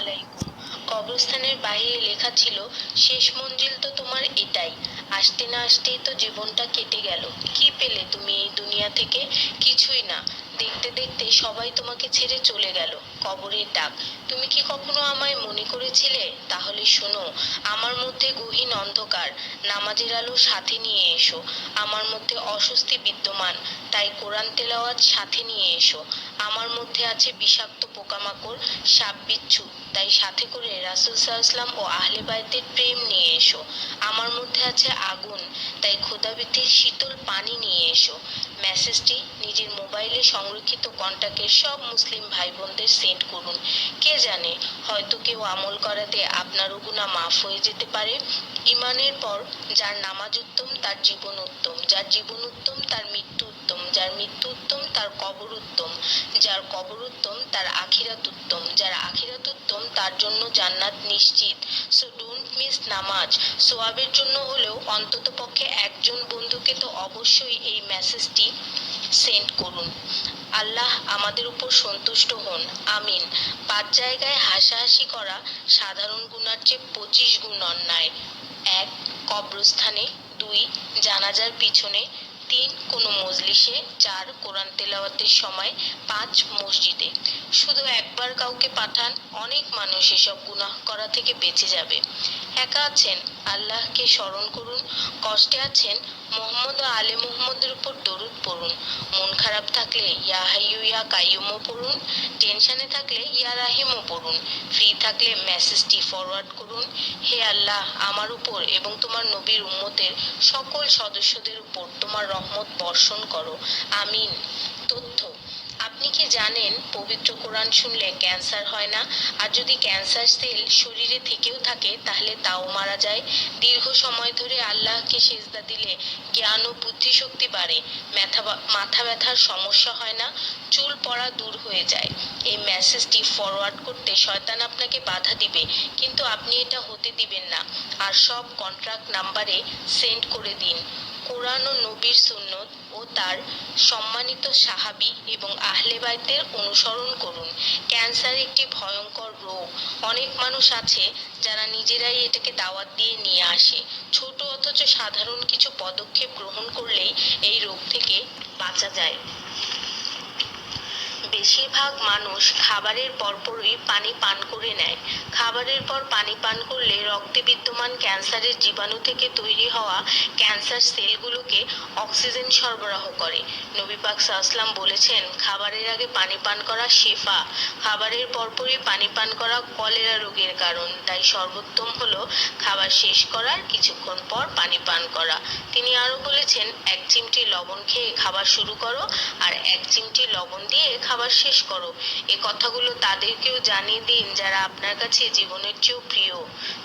আলাইকুম। কবরস্থানের বাইরে লেখা ছিল, শেষ মঞ্জিল তো তোমার এটাই। আসতে না আসতেই তো জীবনটা কেটে গেল। কি পেলে তুমি এই দুনিয়া থেকে? কিছুই না। দেখতে দেখতে সবাই তোমাকে ছেড়ে চলে গেল, কবরের ডাক। তুমি কি কখনো আমায় মনে করেছিলে? তাহলে শোনো, আমার মধ্যে গহীন অন্ধকার। নামাজের আলো সাথে নিয়ে এসো। আমার মধ্যে অস্বস্তি বিদ্যমান। তাই কোরআন তেলাওয়াত সাথে নিয়ে এসো। আমার মধ্যে আছে বিষাক্ত পোকামাকড়, সাপ বিচ্ছু। তাই সাথে করে রাসুল সাল্লাম ও আহলে বাইতের প্রেম নিয়ে এসো। আমার মধ্যে আছে আগুন, তাই খোদাবিতির শীতল পানি নিয়ে এসো। মেসেজটি নিজের মোবাইলে সংরক্ষিত কন্টাক্টের সব মুসলিম ভাই বোনদের সেন্ড করুন। কে জানে, হয়তো কেউ আমল করাতে আপনারও গুণা মাফ হয়ে যেতে পারে। ইমানের পর যার নামাজ উত্তম, তার জীবন উত্তম। যার জীবন উত্তম, তার মৃত্যু উত্তম। যার মৃত্যু উত্তম, তার কবর উত্তম। যার কবর উত্তম, তার আখিরাত উত্তম। যার আখিরাত উত্তম, তার জন্য জান্নাত নিশ্চিত। সো ডোন্ট মিস নামাজ। সোয়াবের জন্য হলেও অন্তত পক্ষে একজন বন্ধুকে তো অবশ্যই এই মেসেজটি সেন্ড করুন। আল্লাহ আমাদের উপর সন্তুষ্ট হন। আমিন। পাঁচ জায়গায় হাসাহাসি করা সাধারণ গুণার চেয়ে পঁচিশ গুণ অন্যায়। এক, কবরস্থানে। দুই, জানাজার পিছনে। তিন কোনো মজলিসে, চার কোরআন তেলাওয়াতের সময়, পাঁচ মসজিদে। শুধু একবার কাউকে পাঠান, অনেক মানুষ এসব গুনাহ করা থেকে বেঁচে যাবে। একা আছেন, আল্লাহকে স্মরণ করুন, কষ্টে আছেন মোহাম্মদ ও আলে মোহাম্মদের উপর দরুদ পড়ুন। মন খারাপ থাকলে ইয়া হাইয়ু ইয়া কাইয়ুমও পড়ুন। টেনশনে থাকলে ইয়া রাহিমও পড়ুন। ফ্রি থাকলে মেসেজটি ফরওয়ার্ড করুন। হে আল্লাহ, আমার উপর এবং তোমার নবীর উম্মতের সকল সদস্যদের উপর তোমার রহমত বর্ষণ করো। আমিন। তথ্য আপনি কি জানেন, পবিত্র কোরআন শুনলে ক্যান্সার হয় না? আর যদি ক্যান্সার সেল শরীরে থেকেও থাকে, তাহলে তাও মারা যায়। দীর্ঘ সময় ধরে আল্লাহকে সেজদা দিলে জ্ঞান ও বুদ্ধিশক্তি বাড়ে। মাথা ব্যথার সমস্যা হয় না, চুল পড়া দূর হয়ে যায়। এই মেসেজটি ফরওয়ার্ড করতে শয়তান আপনাকে বাধা দিবে, কিন্তু আপনি এটা হতে দিবেন না। আর সব কন্ট্রাক্ট নাম্বারে সেন্ড করে দিন। কোরআন ও নবীর সুন্নত ও তার সম্মানিত সাহাবি এবং আহলে বাইতের অনুসরণ করুন। ক্যান্সার একটি ভয়ঙ্কর রোগ। অনেক মানুষ আছে যারা নিজেরাই এটাকে দাওয়াত দিয়ে নিয়ে আসে। ছোট অথচ সাধারণ কিছু পদক্ষেপ গ্রহণ করলেই এই রোগ থেকে বাঁচা যায়। বেশিরভাগ মানুষ খাবারের পরপরই পানি পান করে নেয়। খাবারের পর পানি পান করলে রক্তে বিদ্যমান ক্যান্সারের জীবাণু থেকে তৈরি হওয়া ক্যান্সার সেলগুলোকে অক্সিজেন সরবরাহ করে। নবী পাক সাহসলাম বলেছেন, খাবারের আগে পানি পান করা শেফা, খাবারের পরপরই পানি পান করা কলেরা রোগের কারণ। তাই সর্বোত্তম হলো খাবার শেষ করার কিছুক্ষণ পর পানি পান করা। তিনি আরও বলেছেন, এক চিমটি লবণ খেয়ে খাবার শুরু করো আর এক চিমটি লবণ দিয়ে খাবার শেষ করো। এ কথাগুলো তাদেরকেও জানিয়ে দিন যারা আপনার কাছে জীবনের চেয়েও প্রিয়।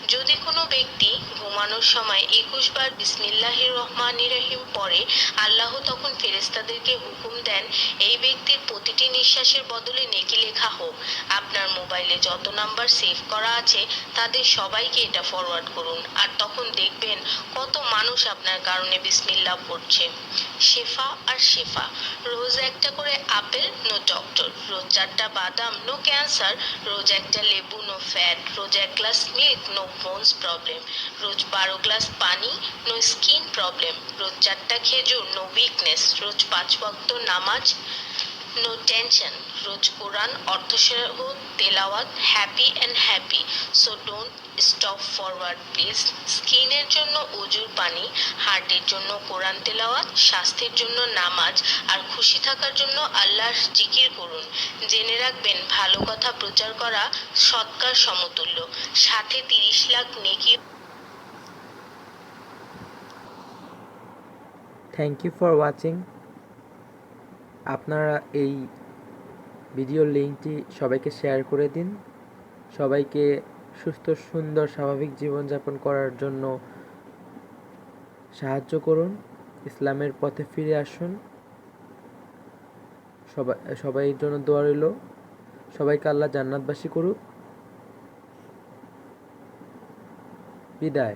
যদি কোনো ব্যক্তি ঘুমানোর সময় একুশ বার বিসমিল্লাহির রহমান রহিম পরে আল্লাহ তখন ফেরেস্তাদেরকে হুকুম দেন, এই ব্যক্তির প্রতিটি নিঃশ্বাসের বদলে নেকি লেখা হোক। আপনার মোবাইলে যত নাম্বার সেভ করা আছে, তাদের সবাইকে এটা ফরওয়ার্ড করুন। আর তখন দেখবেন কত মানুষ আপনার কারণে বিসমিল্লাহ পড়ছে। শেফা আর শেফা, রোজ একটা করে আপেল, নো ডক্টর। রোজ চারটা বাদাম, নো ক্যান্সার। রোজ একটা লেবু, নো ফ্যাট। রোজ এক glass milk, no bones problem রোজ বারো গ্লাস পানি নো স্কিন প্রবলেম রোজ চারটা খেজুর নো উইকনেস রোজ পাঁচ ওয়াক্ত নামাজ নো টেনশন, রোজ কোরআন অর্থসহ তেলাওয়াত, happy and happy. So don't stop forward, please. স্কিনের জন্য অজুর পানি, হার্টের জন্য কোরআন তেলাওয়াত, স্বাস্থ্যের জন্য নামাজ, আর খুশি থাকার জন্য আল্লাহর জিকির করুন। জেনে রাখবেন, ভালো কথা প্রচার করা সৎকার সমতুল্য। সাথে তিরিশ লাখ নেকি থ্যাংক ইউ ফর ওয়াচিং আপনারা এই ভিডিওর লিঙ্কটি সবাইকে শেয়ার করে দিন। সবাইকে সুস্থ, সুন্দর, স্বাভাবিক জীবনযাপন করার জন্য সাহায্য করুন। ইসলামের পথে ফিরে আসুন। সবাই, সবাইয়ের জন্য দোয়া রইল। সবাইকে আল্লাহ জান্নাতবাসী করুক। বিদায়।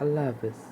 আল্লাহ হাফেজ।